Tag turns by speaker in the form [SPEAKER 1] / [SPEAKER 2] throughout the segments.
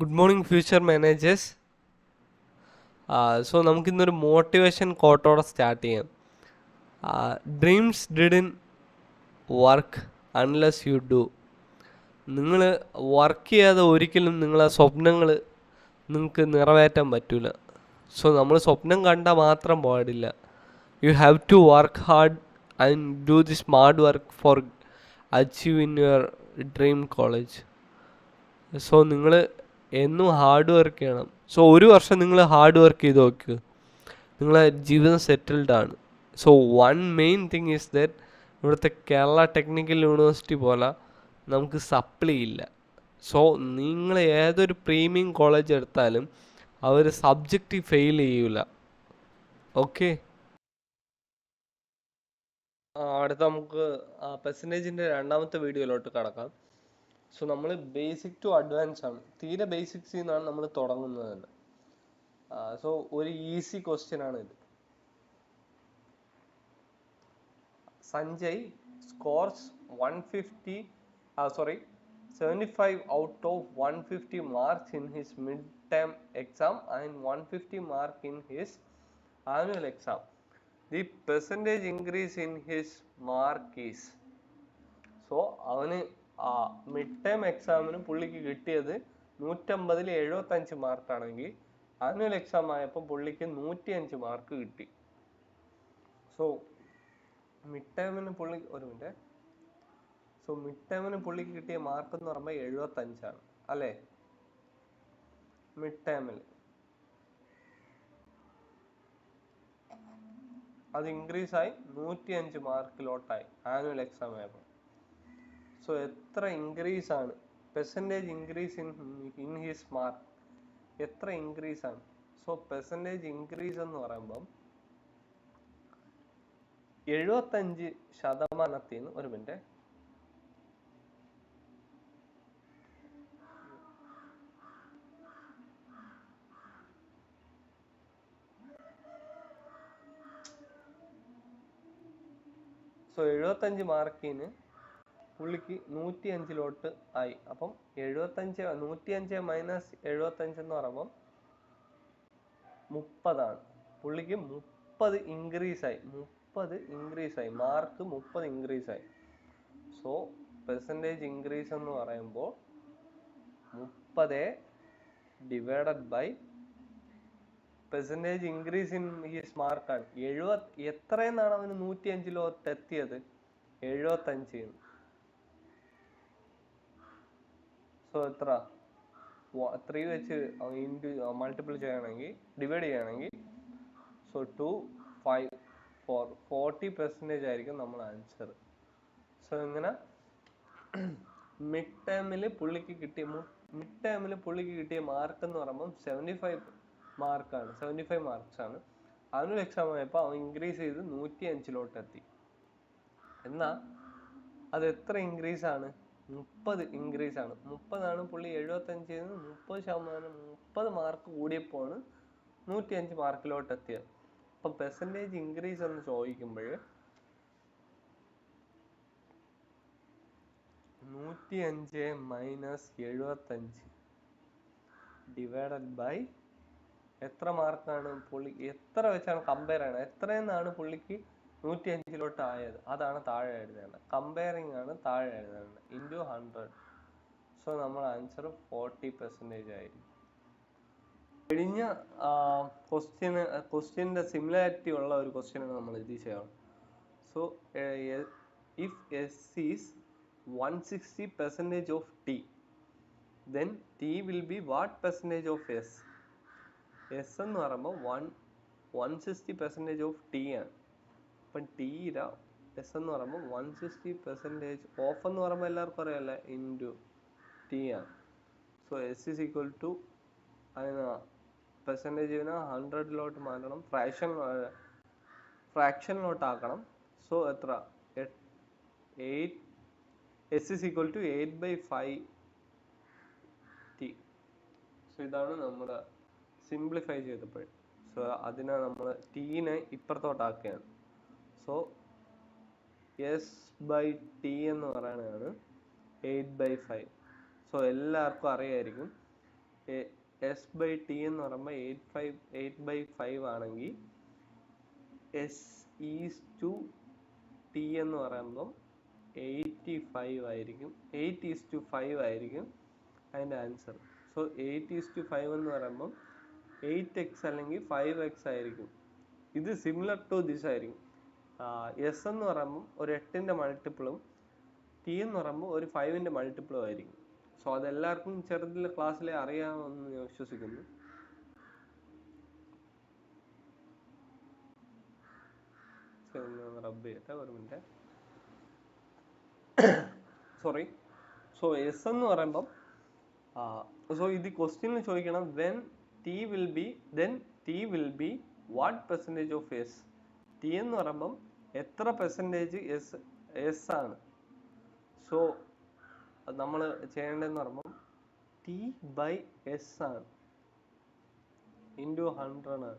[SPEAKER 1] Good morning future managers so നമുക്കിന്നൊരു motivation കോട്ടോടെ start ചെയ്യാം. Dreams didn't work unless you do നിങ്ങൾ work ചെയ്യാതെ ഒരിക്കലും നിങ്ങളെ സ്വപ്നങ്ങൾ നിങ്ങൾക്ക് നിറവേറ്റാൻ പറ്റില്ല സോ നമ്മൾ സ്വപ്നം കണ്ടാൽ മാത്രം പാടില്ല. You have to work hard and do the smart work for achieve in your dream college so നിങ്ങൾ എന്നും ഹാർഡ് വർക്ക് ചെയ്യണം. സോ ഒരു വർഷം നിങ്ങൾ ഹാർഡ് വർക്ക് ചെയ്ത് നോക്കുക നിങ്ങളെ ജീവിതം സെറ്റിൽഡ് ആണ്. So one main thing is that ഇവിടുത്തെ കേരള ടെക്നിക്കൽ യൂണിവേഴ്സിറ്റി പോലെ നമുക്ക് സപ്ലൈ ഇല്ല. സോ നിങ്ങൾ ഏതൊരു പ്രീമിയം കോളേജ് എടുത്താലും അവർ സബ്ജക്റ്റ് ഫെയിൽ ചെയ്യൂല. ഓക്കെ അടുത്ത നമുക്ക് പെർസെന്റേജിന്റെ രണ്ടാമത്തെ വീഡിയോയിലോട്ട് കടക്കാം. സോ നമ്മൾ ബേസിക് ടു അഡ്വാൻസ് ആണ്. തീരെ ബേസിക്സിൽ നിന്നാണ് നമ്മൾ തുടങ്ങുന്നത് തന്നെ. സോ ഒരു ഈസി ക്വസ്റ്റ്യൻ ആണ് ഇത്. Sanjay scores one fifty sorry seventy five out of one fifty marks in his mid term exam and one fifty mark in his annual exam the percentage increase in his mark is so അവന് ആ mid term എക്സാമിന് പുള്ളിക്ക് കിട്ടിയത് നൂറ്റമ്പതിൽ എഴുപത്തഞ്ച് മാർക്കാണെങ്കിൽ annual exam ആയപ്പോൾ പുള്ളിക്ക് നൂറ്റി അഞ്ച് മാർക്ക് കിട്ടി. സോ മിഡ് ടേമിന് പുള്ളി ഒരു മിനിറ്റ് സോ മിഡ് ടേമിന് പുള്ളിക്ക് കിട്ടിയ മാർക്ക് എന്ന് പറയുമ്പോൾ എഴുപത്തഞ്ചാണ് അല്ലേ? മിഡ് ടേമിൽ അത് ഇൻക്രീസ് ആയി നൂറ്റി അഞ്ച് മാർക്കിലോട്ടായി ആനുവൽ എക്സാം ആയപ്പോൾ സോ എത്ര ഇൻക്രീസ് ആണ്? Percentage increase in in his mark എത്ര ഇൻക്രീസ് ആണ്? സോ പെർസെന്റേജ് ഇൻക്രീസ് എന്ന് പറയുമ്പം എഴുപത്തഞ്ച് ശതമാനത്തിൽ നിന്ന് ഒരു മിനിറ്റ് സോ എഴുപത്തഞ്ച് മാർക്കിന് പുള്ളിക്ക് നൂറ്റി അഞ്ചിലോട്ട് ആയി. അപ്പം എഴുപത്തഞ്ച് നൂറ്റി അഞ്ച് മൈനസ് എഴുപത്തഞ്ച് എന്ന് പറയുമ്പം മുപ്പതാണ്. പുള്ളിക്ക് മുപ്പത് ഇൻക്രീസ് ആയി. മുപ്പത് ഇൻക്രീസ് ആയി. മാർക്ക് മുപ്പത് ഇൻക്രീസ് ആയി. സോ പെർസെന്റേജ് ഇൻക്രീസ് എന്ന് പറയുമ്പോൾ മുപ്പത് divided by percentage increase in his മാർക്കാണ് എഴുപത് എത്രയെന്നാണ് അവന് നൂറ്റി അഞ്ചിലോട്ട് എത്തിയത് എഴുപത്തഞ്ച് സോ എത്ര? ത്രീ വെച്ച് ഇന്റു മൾട്ടിപ്പിൾ ചെയ്യണമെങ്കിൽ ഡിവൈഡ് ചെയ്യണമെങ്കിൽ so two five four forty percentage ആയിരിക്കും നമ്മൾ ആൻസർ സോ ഇങ്ങനെ മിഡ് ടേമിൽ പുള്ളിക്ക് കിട്ടിയ മിഡ് ടേമിൽ പുള്ളിക്ക് കിട്ടിയ മാർക്ക് എന്ന് പറയുമ്പം സെവന്റി ഫൈവ് മാർക്കാണ് സെവന്റി ഫൈവ് മാർക്സ് ആണ്. ആനുവൽ എക്സാം ആയപ്പോൾ അവൻ ഇൻക്രീസ് ചെയ്ത് നൂറ്റി അഞ്ചിലോട്ട് എത്തി എന്നാൽ അത് എത്ര ഇൻക്രീസ് ആണ്? മുപ്പത് ഇൻക്രീസ് ആണ്. മുപ്പതാണ് പുള്ളി എഴുപത്തഞ്ചിൽ നിന്ന് മുപ്പത് ശതമാനം മുപ്പത് മാർക്ക് കൂടിയപ്പോൾ നൂറ്റി അഞ്ച് മാർക്കിലോട്ട് എത്തിയത്. അപ്പം പെർസെന്റേജ് ഇൻക്രീസ് എന്ന് ചോദിക്കുമ്പോൾ നൂറ്റി അഞ്ച് മൈനസ് എഴുപത്തഞ്ച് ഡിവൈഡഡ് ബൈ എത്ര മാർക്കാണ് പുള്ളി എത്ര വെച്ചാണ് കമ്പയർ ചെയ്യണത്? എത്രയെന്നാണ് പുള്ളിക്ക് നൂറ്റി അഞ്ചിലോട്ട് ആയത് അതാണ് താഴെ എഴുതേണ്ടത്. കമ്പയറിംഗ് ആണ് താഴെ എഴുതേണ്ടത്. ഇന്റു ഹൺഡ്രഡ് സോ നമ്മൾ ആൻസർ ഫോർട്ടി പെർസെന്റേജ് ആയിരിക്കും. കഴിഞ്ഞ ക്വസ്റ്റ്യന് ക്വസ്റ്റ്യന്റെ സിമിലാരിറ്റി ഉള്ള ഒരു ക്വസ്റ്റ്യനാണ് നമ്മൾ ഇത് ചെയ്യണം so if S is one sixty percentage of T then T will be what percentage of S S എന്ന് പറയുമ്പോൾ one one sixty percentage of T ആണ്. അപ്പം ടീര എസ് എന്ന് പറയുമ്പോൾ വൺ സിക്സ്റ്റി പെർസെന്റേജ് ഓഫ് എന്ന് പറയുമ്പോൾ എല്ലാവർക്കും അറിയാമല്ലേ ഇന്റു ടി ആണ് so S is equal to അതിന് പെർസെന്റേജിന് ഹൺഡ്രഡിലോട്ട് മാറ്റണം. ഫ്രാക്ഷൻ ഫ്രാക്ഷനിലോട്ട് ആക്കണം. സോ എത്ര? S is equal to eight by five T so ഇതാണ് നമ്മൾ സിംപ്ലിഫൈ ചെയ്തപ്പോൾ. സോ അതിനെ നമ്മൾ ടീനെ ഇപ്പുറത്തോട്ടാക്കുകയാണ്. സോ എസ് ബൈ ടി എന്ന് പറയുന്നതാണ് എയ്റ്റ് ബൈ ഫൈവ് സോ എല്ലാവർക്കും അറിയായിരിക്കും. എസ് ബൈ ടി എന്ന് പറയുമ്പോൾ eight five eight by five ആണെങ്കിൽ എസ് ഈസ് ടു ടി എന്ന് പറയുമ്പം എയ്റ്റി ഫൈവ് ആയിരിക്കും. എയ്റ്റ് ഈസ് ടു ഫൈവ് ആയിരിക്കും അതിന്റെ answer so eight is to five എന്ന് പറയുമ്പം എയ്റ്റ് എക്സ് അല്ലെങ്കിൽ ഫൈവ് എക്സ് ആയിരിക്കും. ഇത് സിമിലർ ടു ദിസ് ആയിരിക്കും. എസ് എന്ന് പറയുമ്പോൾ ഒരു എട്ടിന്റെ മൾട്ടിപ്പിളും ടി എന്ന് പറയുമ്പോൾ ഒരു ഫൈവിന്റെ മൾട്ടിപ്പിളും ആയിരിക്കും. സോ അതെല്ലാവർക്കും ചെറുതിലെ ക്ലാസ്സിലെ അറിയാമെന്ന് ഞാൻ വിശ്വസിക്കുന്നു. റബ്ബ് ഒരു മിനിറ്റ് സോറി സോ എസ് എന്ന് പറയുമ്പം സോ ഇത് ക്വസ്റ്റ്യനിൽ ചോദിക്കണം. When T will be then T will be what percentage of S T എന്ന് പറയുമ്പം എത്ര പെർസെന്റേജ് എസ് എസ് ആണ്? സോ നമ്മൾ ചെയ്യേണ്ടതെന്ന് പറയുമ്പം ടി ബൈ എസ് ആണ്. ഇന്റു ഹൺഡ്രഡ് ആണ്.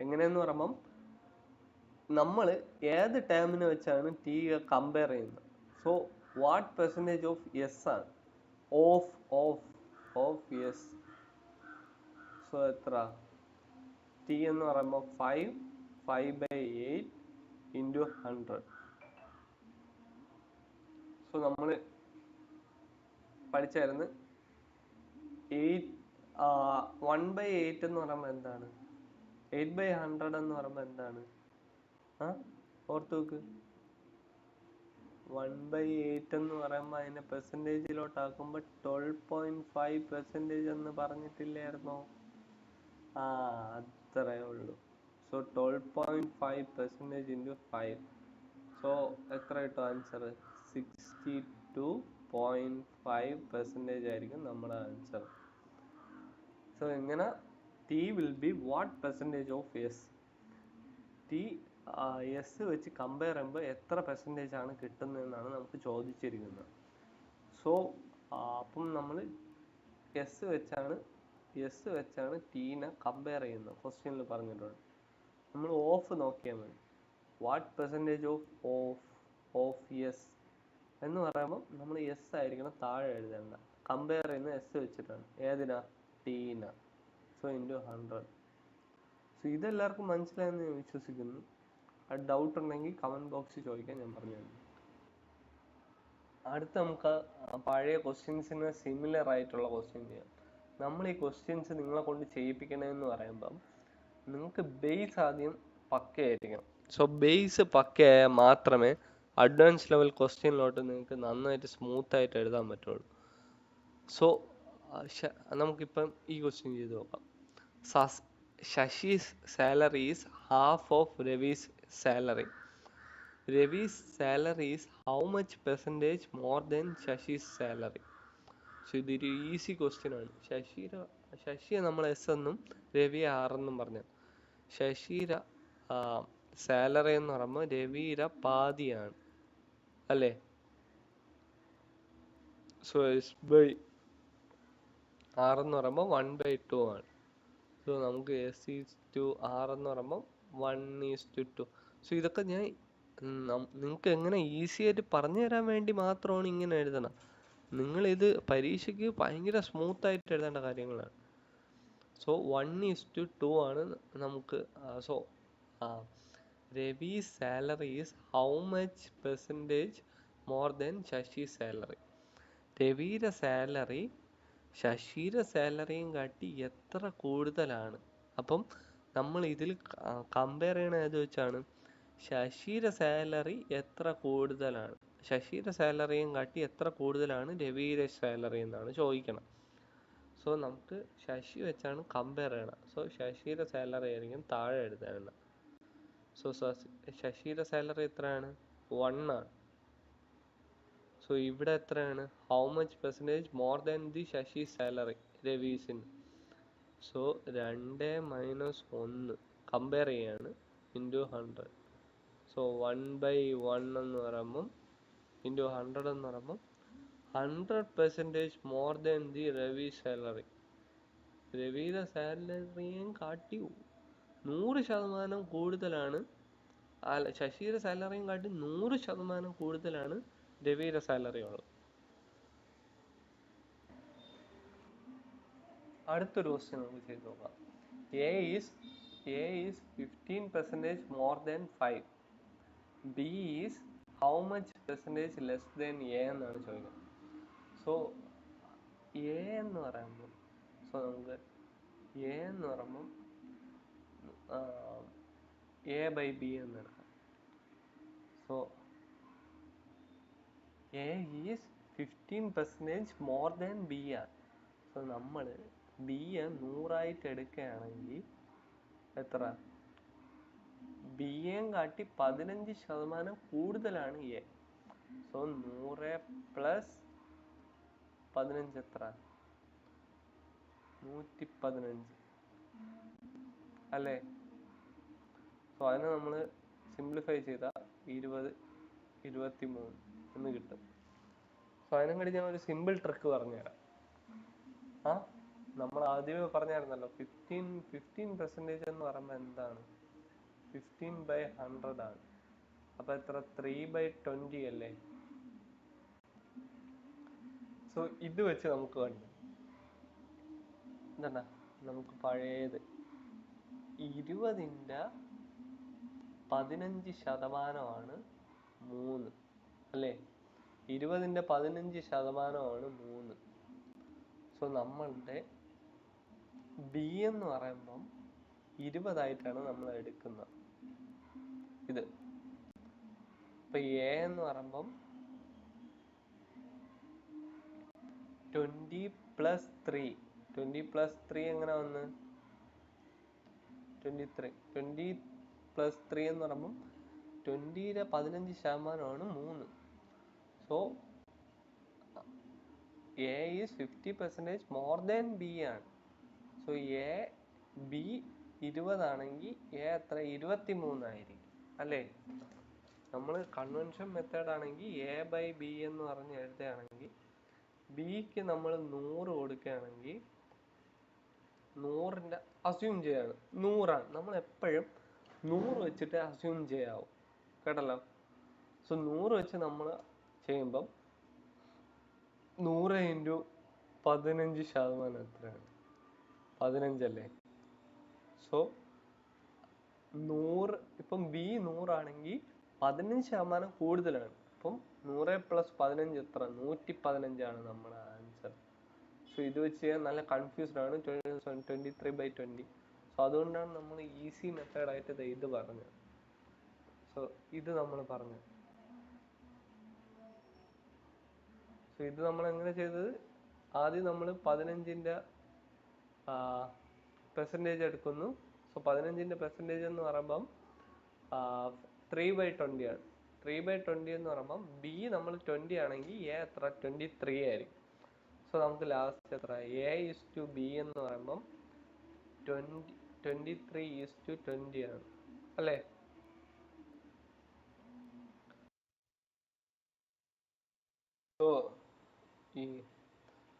[SPEAKER 1] എങ്ങനെയെന്ന് പറയുമ്പം നമ്മൾ ഏത് ടേമിനെ വെച്ചാണ് ടി കമ്പയർ ചെയ്യുന്നത്? So what percentage of S ആണ്? Of of of S so എത്ര? ടി എന്ന് പറയുമ്പോൾ five five by eight into hundred so നമ്മൾ പഠിച്ചായിരുന്നു എയ്റ്റ് വൺ ബൈ എയ്റ്റ് എന്ന് പറയുമ്പോൾ എന്താണ്? എയ്റ്റ് ബൈ ഹൺഡ്രഡ് എന്ന് പറയുമ്പോൾ എന്താണ്? ആ ഓർത്ത് നോക്ക്. വൺ ബൈ എയ്റ്റ് എന്ന് പറയുമ്പോൾ അതിനെ പെർസെന്റേജിലോട്ടാക്കുമ്പോൾ ട്വൽവ് പോയിന്റ് ഫൈവ് പെർസെന്റേജ് എന്ന് പറഞ്ഞിട്ടില്ലായിരുന്നോ? ആ അത്രേ ഉള്ളൂ. So twelve point five percentage into five so എത്ര കിട്ടും answer sixty two point five percentage ആയിരിക്കും നമ്മുടെ ആൻസർ സോ ഇങ്ങനെ T will be what percentage of S T S വെച്ച് കമ്പയർ ചെയ്യുമ്പോൾ എത്ര പെർസെന്റേജ് ആണ് കിട്ടുന്നതെന്നാണ് നമുക്ക് ചോദിച്ചിരിക്കുന്നത്. സോ അപ്പം നമ്മൾ എസ് വെച്ചാണ് എസ് വെച്ചാണ് ടീനെ കമ്പയർ ചെയ്യുന്നത്. ക്വസ്റ്റ്യനിൽ പറഞ്ഞിട്ടുണ്ട്. നമ്മൾ ഓഫ് നോക്കിയാൽ മതി. What percentage of of of S എന്ന് പറയുമ്പോൾ നമ്മൾ എസ് ആയിരിക്കണം താഴെ എഴുതേണ്ട. കമ്പയർ ചെയ്യുന്ന എസ് വെച്ചിട്ടാണ്. ഏതിനാ? ടീന സോ ഇന്റു ഹൺഡ്രഡ് സോ ഇതെല്ലാവർക്കും മനസ്സിലായെന്ന് ഞാൻ വിശ്വസിക്കുന്നു. ആ ഡൗട്ട് ഉണ്ടെങ്കിൽ കമന്റ് ബോക്സിൽ ചോദിക്കാൻ ഞാൻ പറഞ്ഞു തന്നു അടുത്ത നമുക്ക് പഴയ ക്വസ്റ്റ്യൻസിന് സിമിലർ ആയിട്ടുള്ള ക്വസ്റ്റ്യൻ ചെയ്യാം. നമ്മൾ ഈ ക്വസ്റ്റ്യൻസ് നിങ്ങളെ കൊണ്ട് ചെയ്യിപ്പിക്കണമെന്ന് പറയുമ്പം നിങ്ങൾക്ക് ബേസ് ആദ്യം പക്കയായിരിക്കണം സോ ബേസ് പക്കയായാൽ മാത്രമേ അഡ്വാൻസ് ലെവൽ ക്വസ്റ്റ്യനിലോട്ട് നിങ്ങൾക്ക് നന്നായിട്ട് സ്മൂത്ത് ആയിട്ട് എഴുതാൻ പറ്റുള്ളൂ. സോ നമുക്കിപ്പം ഈ ക്വസ്റ്റ്യൻ ചെയ്ത് നോക്കാം. സസ് Shashi's salary is half of Ravi's salary Ravi's salary is how much percentage more then Shashi's salary so ഇതൊരു ഈസി ക്വസ്റ്റ്യൻ ആണ്. ശശിയുടെ ശശിയെ നമ്മൾ എസ് എന്നും രവിയെ ആർ എന്നും പറഞ്ഞു ശശിര സാലറി എന്ന് പറയുമ്പോൾ രവീര പാതിയാണ്. അല്ലേ? സോ എസ് ബൈ ആർ എന്ന് പറയുമ്പോൾ വൺ ബൈ ടു ആണ്. സോ നമുക്ക് എസ് ഈസ് ടു ആർ എന്ന് പറയുമ്പോൾ one is to two two ഇതൊക്കെ ഞാൻ നിങ്ങൾക്ക് എങ്ങനെ ഈസി ആയിട്ട് പറഞ്ഞു തരാൻ വേണ്ടി മാത്രമാണ് ഇങ്ങനെ എഴുതണം നിങ്ങളിത് പരീക്ഷയ്ക്ക് ഭയങ്കര സ്മൂത്ത് ആയിട്ട് എഴുതേണ്ട കാര്യങ്ങളാണ്. So one is to two ആണ് നമുക്ക് so Ravi salary is how much percentage more then Shashi salary രവിയുടെ സാലറി ശശിയുടെ സാലറിയും കാട്ടി എത്ര കൂടുതലാണ്? അപ്പം നമ്മൾ ഇതിൽ കമ്പയർ ചെയ്യണത് ഏത് വെച്ചാണ്? ശശിയുടെ സാലറി എത്ര കൂടുതലാണ്? ശശിയുടെ സാലറിയും കാട്ടി എത്ര കൂടുതലാണ് രവിയുടെ സാലറി എന്നാണ് ചോദിക്കണം. സോ നമുക്ക് ശശി വെച്ചാണ് കമ്പയർ ചെയ്യണം സോ ശശിയുടെ സാലറി ആയിരിക്കും താഴെ എഴുതേണ്ട സോ ശശിയുടെ സാലറി എത്രയാണ്? വൺ ആണ്. സോ ഇവിടെ എത്രയാണ്? How much percentage more than the Shashi salary രവീസിന് so രണ്ട് മൈനസ് ഒന്ന്. കമ്പയർ ചെയ്യാണ് into hundred so one by one എന്ന് പറയുമ്പം ഇന്റു ഹൺഡ്രഡ് എന്ന് പറയുമ്പം hundred percentage more than the Ravi salary രവിയുടെ സാലറിയും കാട്ടി നൂറ് ശതമാനം കൂടുതലാണ്. അല്ല ശശിയുടെ സാലറിയും കാട്ടി നൂറ് ശതമാനം കൂടുതലാണ് രവിയുടെ സാലറി ഉള്ളത്. അടുത്തൊരു ക്വസ്റ്റ്യൻ നമുക്ക് ചെയ്ത് നോക്കാം. A is A is fifteen percentage more than five B is how much percentage less than A എന്നാണ് ചോദിക്കുന്നത്. സോ എ എന്ന് പറയുമ്പം സോ നമുക്ക് എ എന്ന് പറയുമ്പം എ ബൈ ബി എന്ന് എടുക്കാം. So A is fifteen percentage more than B ആണ്. സോ നമ്മൾ എ നൂറായിട്ട് എടുക്കുകയാണെങ്കിൽ എത്ര? ബിയെയും കാട്ടി പതിനഞ്ച് ശതമാനം കൂടുതലാണ് എ സോ നൂറ് പ്ലസ് പതിനഞ്ച് എത്ര? നൂറ്റി പതിനഞ്ച് അല്ലേ? സോ അതിനെ നമ്മൾ സിംപ്ലിഫൈ ചെയ്താൽ ഇരുപത് ഇരുപത്തി മൂന്ന് എന്ന് കിട്ടും. സോ അതിനും കൂടി ഞാൻ ഒരു സിമ്പിൾ ട്രിക്ക് പറഞ്ഞുതരാം. ആ? നമ്മൾ ആദ്യമേ പറഞ്ഞായിരുന്നല്ലോ ഫിഫ്റ്റീൻ ഫിഫ്റ്റീൻ പെർസെന്റേജ് എന്ന് പറയുമ്പോൾ എന്താണ്? ഫിഫ്റ്റീൻ ബൈ ഹൺഡ്രഡ് ആണ്. അപ്പൊ എത്ര? ത്രീ ബൈ ട്വന്റി അല്ലേ? സോ ഇത് വെച്ച് നമുക്ക് കണ്ടു. എന്താ നമുക്ക് പഴയത് ഇരുപതിന്റെ പതിനഞ്ച് ശതമാനമാണ് മൂന്ന്. അല്ലേ? ഇരുപതിന്റെ പതിനഞ്ച് ശതമാനമാണ് മൂന്ന്. സോ നമ്മളുടെ ബി എന്ന് പറയുമ്പം ഇരുപതായിട്ടാണ് നമ്മൾ എടുക്കുന്നത്. ഇത്. ഇപ്പൊ എ എന്ന് പറയുമ്പം twenty plus three. Twenty plus three എങ്ങനെ വന്ന്? Twenty three. Twenty plus three എന്ന് പറയുമ്പം ട്വന്റിയുടെ പതിനഞ്ച് ശതമാനമാണ് മൂന്ന്. So A is fifty percentage more than B ആണ്. സോ എ ബി ഇരുപതാണെങ്കിൽ എ എത്ര? ഇരുപത്തി മൂന്നായിരിക്കും അല്ലേ? നമ്മൾ കൺവെൻഷൻ മെത്തേഡ് ആണെങ്കിൽ എ ബൈ ബി എന്ന് പറഞ്ഞ് എഴുതുകയാണെങ്കിൽ ബിക്ക് നമ്മൾ നൂറ് കൊടുക്കുകയാണെങ്കിൽ നൂറിന്റെ അസ്യൂം ചെയ്യാണ്. നൂറാണ്. നമ്മൾ എപ്പോഴും നൂറ് വെച്ചിട്ട് അസ്യൂം ചെയ്യാവും. കേട്ടല്ലോ? സോ നൂറ് വെച്ച് നമ്മൾ ചെയ്യുമ്പം നൂറ് ഇന്റു പതിനഞ്ച് ശതമാനം എത്രയാണ്? പതിനഞ്ചല്ലേ? സോ നൂറ് ഇപ്പം ബി നൂറാണെങ്കിൽ പതിനഞ്ച് ശതമാനം കൂടുതലാണ്. അപ്പം നൂറ് പ്ലസ് പതിനഞ്ച് എത്ര? നൂറ്റി പതിനഞ്ചാണ് നമ്മുടെ ആൻസർ സോ ഇത് വെച്ച് നല്ല കൺഫ്യൂസ്ഡ് ആണ്. Twenty three by twenty so അതുകൊണ്ടാണ് നമ്മൾ ഈസി മെത്തേഡ് ആയിട്ട് ഇത് പറഞ്ഞത്. സോ ഇത് നമ്മൾ പറഞ്ഞത്. സോ ഇത് നമ്മൾ എങ്ങനെ ചെയ്തത്? ആദ്യം നമ്മൾ പതിനഞ്ചിന്റെ പെർസെന്റേജ് എടുക്കുന്നു. സോ പതിനഞ്ചിന്റെ പെർസെന്റേജ് എന്ന് പറയുമ്പം ത്രീ ബൈ ട്വന്റി ആണ്. ത്രീ ബൈ ട്വന്റി എന്ന് പറയുമ്പം ബി നമ്മൾ ട്വന്റി ആണെങ്കിൽ എ എത്ര? ട്വന്റി ത്രീ ആയിരിക്കും. സോ നമുക്ക് ലാസ്റ്റ് എത്ര? എ ഈസ് ടു ബി എന്ന് പറയുമ്പം twenty twenty three is to twenty ആണ്. അല്ലേ? സോ ഈ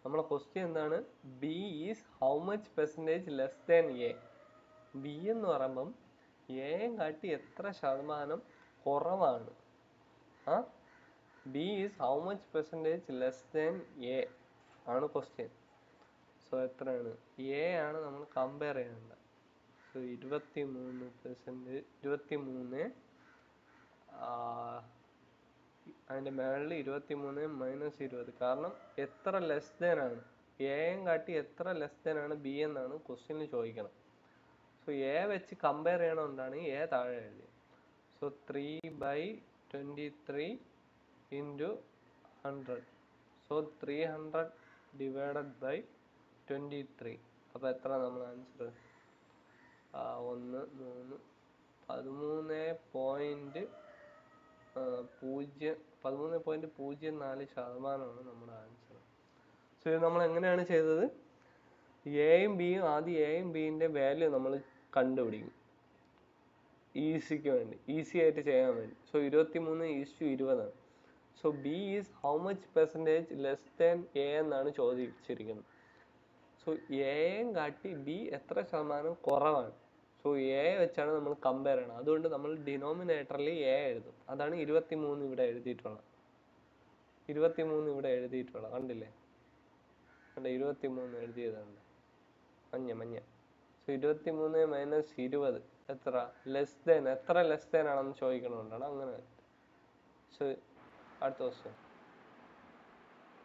[SPEAKER 1] നമ്മളെ ക്വസ്റ്റ്യൻ എന്താണ്? B is how much percentage less than A B എന്ന് പറയുമ്പം എയും കാട്ടി എത്ര ശതമാനം കുറവാണ്. B is how much percentage less than A ആണ് ക്വസ്റ്റ്യൻ സോ എത്രയാണ്? എ ആണ് നമ്മൾ കമ്പയർ ചെയ്യേണ്ടത് സോ ഇരുപത്തി മൂന്ന് പെർസെന്റ് ഇരുപത്തി മൂന്ന് അതിന്റെ മേളിൽ ഇരുപത്തി മൂന്ന് മൈനസ് ഇരുപത്. കാരണം എത്ര ലെസ് ദാൻ ആണ്? എയും കാട്ടി എത്ര ലെസ് ദാൻ ആണ് ബി എന്നാണ് ക്വസ്റ്റ്യനിൽ ചോദിക്കണം. സോ എ വെച്ച് കമ്പയർ ചെയ്യണമെന്നാണ് എ താഴെ എഴുതിയത് so three by twenty three into hundred so three hundred divided by twenty three അപ്പോൾ എത്ര നമ്മൾ ആൻസർ ഒന്ന് മൂന്ന് പതിമൂന്ന് പോയിന്റ് പൂജ്യം പതിമൂന്ന് പോയിന്റ് പൂജ്യം നാല് ശതമാനമാണ് നമ്മുടെ ആൻസർ സോ ഇത് നമ്മൾ എങ്ങനെയാണ് ചെയ്തത്? എയും ബിയും ആദ്യം എയും ബിന്റെ വാല്യൂ നമ്മൾ കണ്ടുപിടിക്കും. ഈസിക്ക് വേണ്ടി ഈസി ആയിട്ട് ചെയ്യാൻ വേണ്ടി. സോ ഇരുപത്തി മൂന്ന് ഈസ് ടു ഇരുപതാണ്. So B is how much percentage less than A എന്നാണ് ചോദിച്ചിരിക്കുന്നത്. സോ എയും കാട്ടി ബി എത്ര ശതമാനം കുറവാണ്. സോ എ വെച്ചാണ് നമ്മൾ കമ്പയർ ചെയ്യണം അതുകൊണ്ട് നമ്മൾ ഡിനോമിനേറ്ററിൽ എ എഴുതും. അതാണ് ഇരുപത്തി മൂന്ന് ഇവിടെ എഴുതിയിട്ടുള്ളത്. ഇരുപത്തി മൂന്ന് ഇവിടെ എഴുതിയിട്ടുള്ളത്. കണ്ടില്ലേ? കണ്ട? ഇരുപത്തി മൂന്ന് എഴുതിയതാണ്. മഞ്ഞ മഞ്ഞ. സോ ഇരുപത്തി മൂന്ന് മൈനസ് ഇരുപത്. എത്ര? ലെസ് ദൻ എത്ര ലെസ് ദൻ ആണെന്ന് ചോദിക്കണോണ്ടാണ് അങ്ങനെ. അടുത്ത ക്വസ്റ്റ്യൻ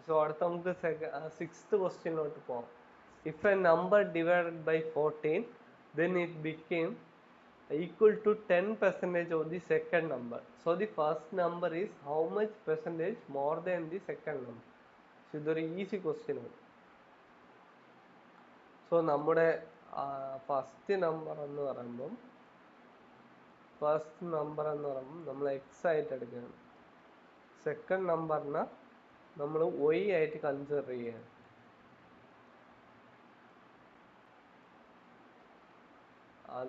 [SPEAKER 1] സോ അടുത്ത നമുക്ക് സിക്സ്ത് ക്വസ്റ്റ്യനിലോട്ട് പോകാം if a number divided by fourteen then it became equal to 10 percentage of the second number. So the first number is how much percentage? More than the second number. So ഇതൊരു easy question ആണ്. So നമ്മുടെ first number എന്ന് പറയുമ്പം first number എന്ന് പറയുമ്പോൾ നമ്മൾ X ആയിട്ട് എടുക്കുകയാണ്. സെക്കൻഡ് നമ്പറിനെ നമ്മൾ വൈ ആയിട്ട് കൺസിഡർ ചെയ്യുകയാണ്.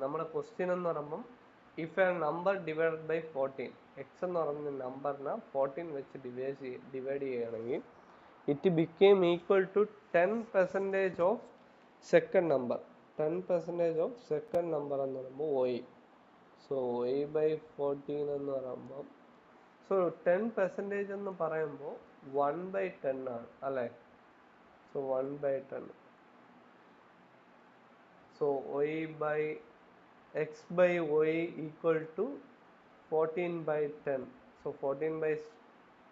[SPEAKER 1] നമ്മുടെ ക്വസ്റ്റ്യൻ എന്ന് പറയുമ്പം if a number divide by fourteen X എന്ന് പറയുന്ന നമ്പറിനെ ഫോർട്ടീൻ വെച്ച് ഡിവൈഡ് ചെയ്യ ഡിവൈഡ് ചെയ്യുകയാണെങ്കിൽ it became equal to ten percentage of second number ten percentage of second number എന്ന് പറയുമ്പോൾ ഒയ് സോ എ ബൈ ഫോർട്ടീൻ എന്ന് പറയുമ്പോൾ സോ ടെൻ പെർസെന്റേജ് എന്ന് പറയുമ്പോൾ വൺ ബൈ ടെൻ ആണ് അല്ലേ? So one by ten so y by x by y equal to 14 by 10 so 14 by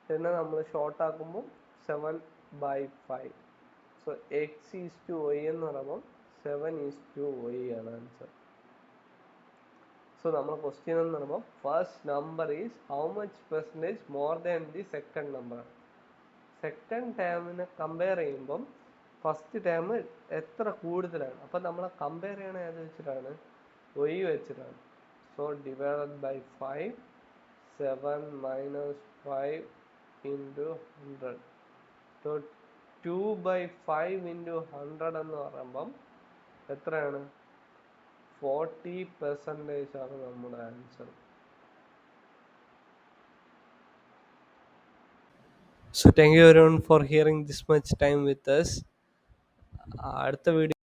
[SPEAKER 1] 10 നമ്മൾ ഷോർട്ട് ആക്കുമ്പോൾ seven by five so X is to y എന്ന് പറയുമ്പോൾ സെവൻ ഈസ് ടു ഒയ് ആണ് ആൻസർ സോ നമ്മൾ question എന്ന് പറയുമ്പോൾ first number is how much percentage more than the second number second ടേമിനെ compare ചെയ്യുമ്പം ഫസ്റ്റ് ടേം എത്ര കൂടുതലാണ്? അപ്പം നമ്മൾ കമ്പയർ ചെയ്യണ ഏത് വെച്ചിട്ടാണ്? ഒയ് വെച്ചിട്ടാണ്. So divided by five seven minus five into hundred so two by five into hundred എന്ന് പറയുമ്പം എത്രയാണ്? ഫോർട്ടി പെർസെന്റേജ് ആണ് നമ്മുടെ answer so thank you everyone for hearing this much time with us. അടുത്ത വീഡിയോ